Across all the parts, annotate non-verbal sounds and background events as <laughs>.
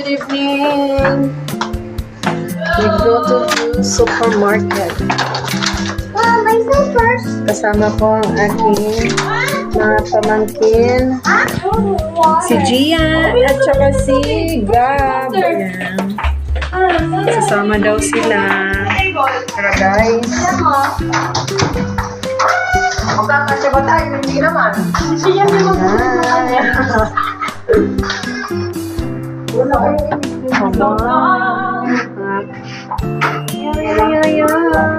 Good evening. We go to supermarket. Mom, my first. Kasama ko ang aking mga pamangkin. Si Gia at saka si Gab. Ayan. Sasama daw sila. Tara guys. Magkakasya ba tayo? Hindi naman. Siya naman Hi. <laughs> On. Yeah, yeah, yeah.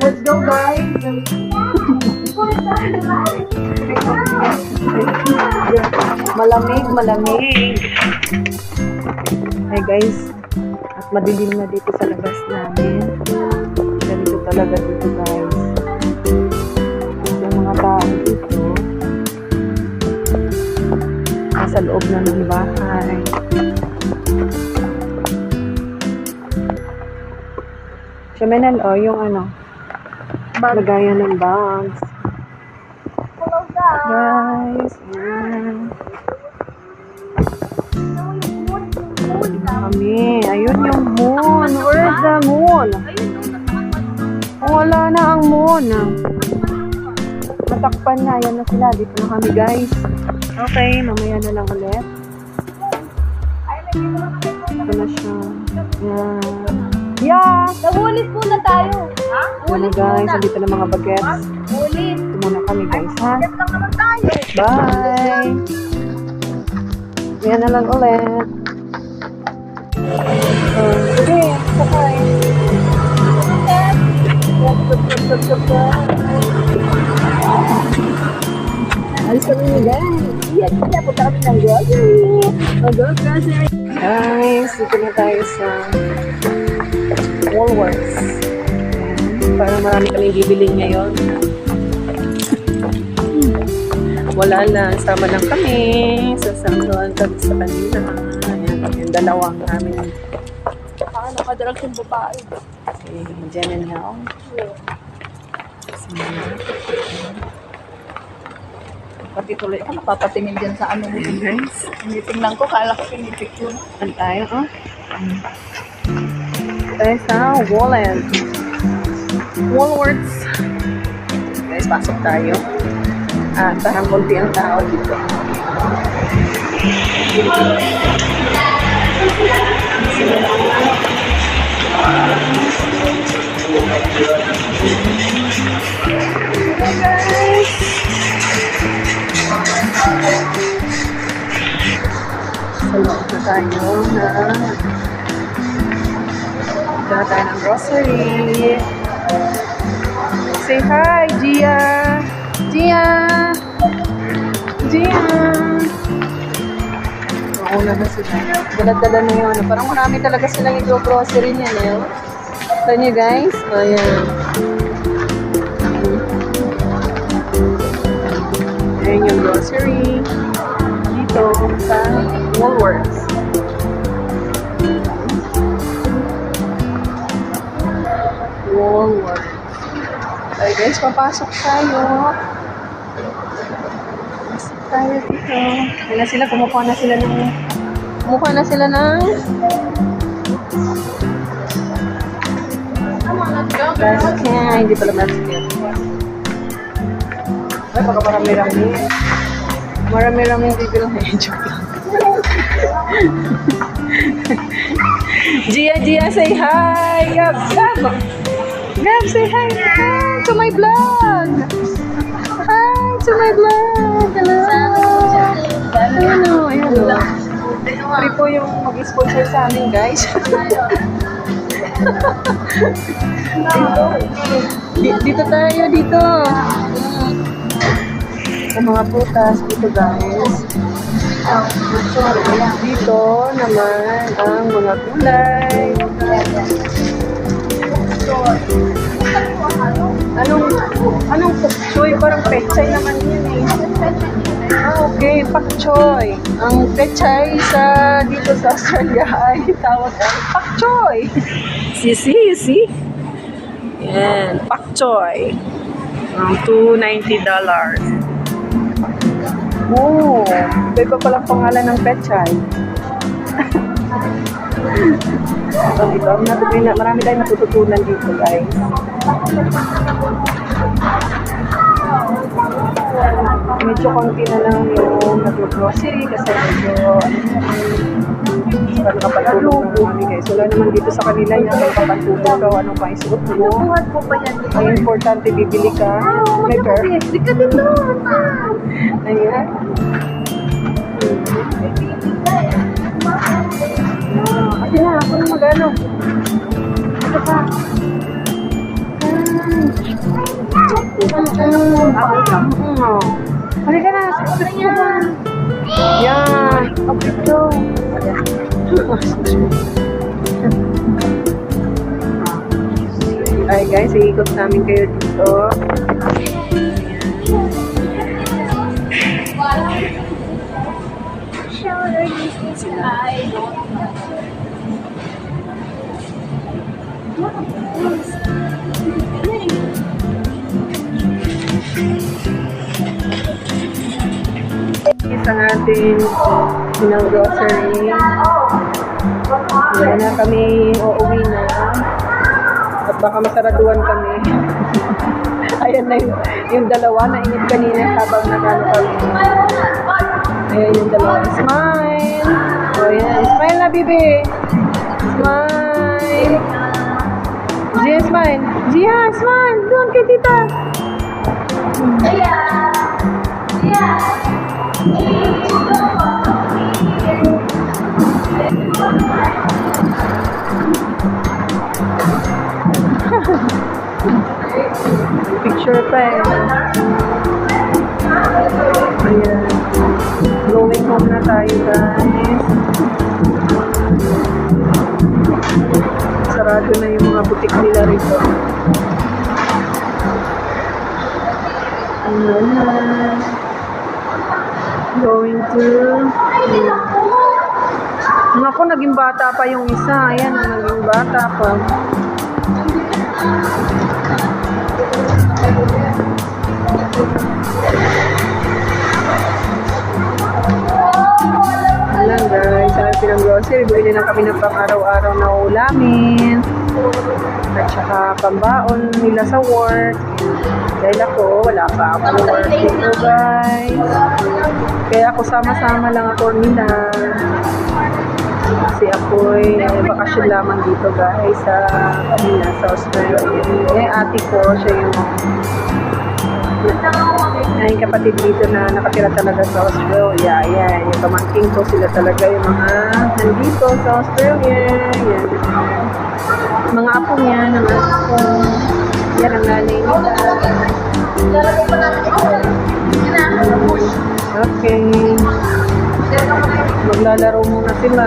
Let's go, guys. Malamig, malamig. Hey guys, at madilim na dito sa labas namin. Ganito talaga dito guys. Nasa loob ng bahay. Siya oh, yung ano, lagayan ng bags. Hello, guys. Guys, yan. Kami. Ayun yung moon. Where's the moon? Wala na ang moon. Matakpan na. Yan na sila. Dito na kami, guys. Okay, mamaya na lang ulit. Ito na siya. Yan. Yeah! Nagulit muna tayo. Ha? Yan na, guys. Andito na mga bagets. Ulit. Ito muna kami, guys, ha? Yan lang naman tayo. Bye! Yan na lang ulit. Uh, sige, sakay. Alis kami ni guys. Yan, kaya punta kami ng grocery. Mag-grocery. Guys, dito na tayo sa Woolworths. Parang marami kaming bibiling ngayon. Wala lang, sama lang kami. Sasamuhan kami sa kanila. Ayan, yung dalawang namin. Ah, nakadrag yung babae. Okay, Jen and Hel. Pati tuloy ka, napapatingin dyan sa ano mo. Guys. Tinitingnan ko, kala ko pinipicture. Ano tayo, oh? Tayo sa Wallet. Woolworths. Guys, pasok tayo. Ah, parang konti ang tao dito. Sa tayo na na tayo ng grocery. Say hi, Gia! Gia! Gia! Mauna na sila. Dala-dala na yun. Parang marami talaga silang i-grocery niya, Nel. Ito niyo, guys. O, yan. Ayan yung grocery. Dito sa. Woolworths. Okay guys, papasok tayo. Pasok tayo dito. Ayan na sila, kumukuha na sila ng... Kumukuha na sila ng... Basket. Hindi pala basket. Ay, baka marami-rami. Marami-rami bibilhin. Joke lang. <laughs> Gia, Gia, say hi! Gab, Gab! Gab, say hi! Hi to my vlog! Hi to my vlog! Hello! Ayan o, ayan o. Free po yung mag-sponsor sa amin, guys. Di- dito tayo, dito. Sa mga putas, dito guys. Dito naman ang mga gulay. Anong, anong pokchoy? Parang pechay naman yun eh. Ah, okay. Pakchoy. Ang pechay sa dito sa Australia <laughs> ay tawag ay pakchoy. <laughs> Si, si, si. Yan. Pakchoy. Ang $290. Oh, iba pa palang pangalan ng pechay. <laughs> Dito, may na- marami tayong natututunan dito, guys. Medyo konti na lang yung nag-grocery kasi medyo ano kapatulog ng mami guys. Wala naman dito sa kanila yung kapatulog ka, ano pa isuot mo. Ang importante, bibili ka. May per. Hindi ka din doon. Ayan. Mag-ano. Ito pa. Ako lang. Halika na, mo ba? Yan. Okay, ito. Ay guys, iikot namin kayo dito. Isang ating ng grocery. Wala na kami uuwi na. At baka masaraduan kami. <laughs> Ayan na yung, yung dalawa na init kanina habang nagano kami. Ayan yung dalawa. Smile! O oh, yan. Smile na, bibi! Smile! Gia, smile! Gia, smile! Doon kay tita! Picture pa eh. Going home na tayo. Sarado na yung mga butik nila rito. Ayan na. Going to... Naku, naging bata pa yung isa. Ayan, naging bata pa. Grocery, bumili na kami ng pang-araw-araw na ulamin. At saka pambaon nila sa work. Dahil ako, wala pa ako work dito guys. Kaya ako sama-sama lang ako nila. Kasi ako'y eh, bakasyon lamang dito guys sa kanila sa Australia. Eh, ate ko, siya yung ay kapatid dito na nakatira talaga sa Australia. Yan, yung pamangking ko sila talaga yung mga nandito sa Australia. Yan. Mga apo niya, ng apo. Yan ang nanay nila. Okay. Maglalaro muna sila.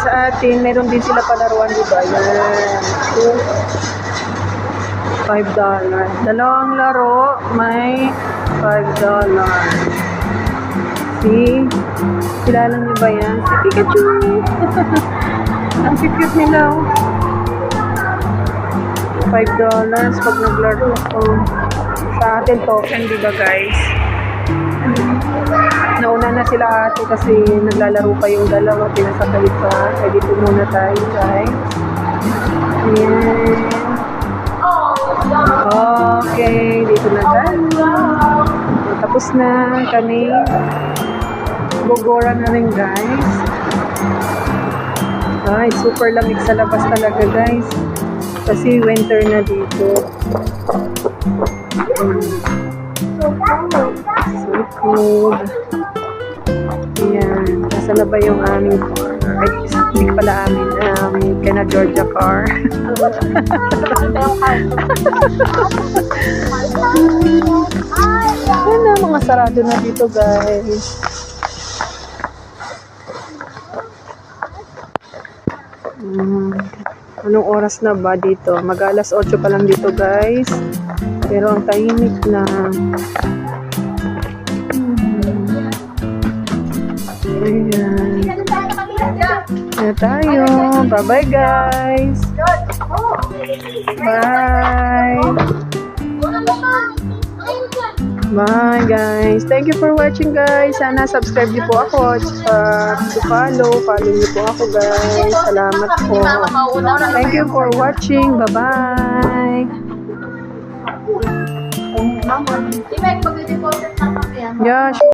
Sa atin, meron din sila palaruan, di ba? Yan. $5. Dalawang laro, may $5. See? Kilala niyo ba yan? Si Pikachu. <laughs> Ang cute nila. oh. $5 pag naglaro ako. Sa atin token, di ba guys? Nauna na sila ate kasi naglalaro pa yung dalawa, pinasakay pa. Kaya dito muna tayo guys. Ayan. Okay, dito na tayo. Tapos na kami. Gogora na rin guys. Ay, super lamig sa labas talaga guys. Kasi winter na dito. Mm. So cold. Ayan. Nasa na ba yung aming? Ay, hindi pala amin. Um, Kena Georgia car. <laughs> Yan na, mga sarado na dito guys. Mm, anong oras na ba dito? Mag alas 8 pa lang dito guys. Pero ang tahimik na. Mm. Ayan. Na tayo. Bye-bye guys. Bye. Bye guys. Thank you for watching guys. Sana subscribe niyo po ako at uh, to follow. Follow niyo po ako guys. Salamat po. Thank you for watching. Bye-bye. Di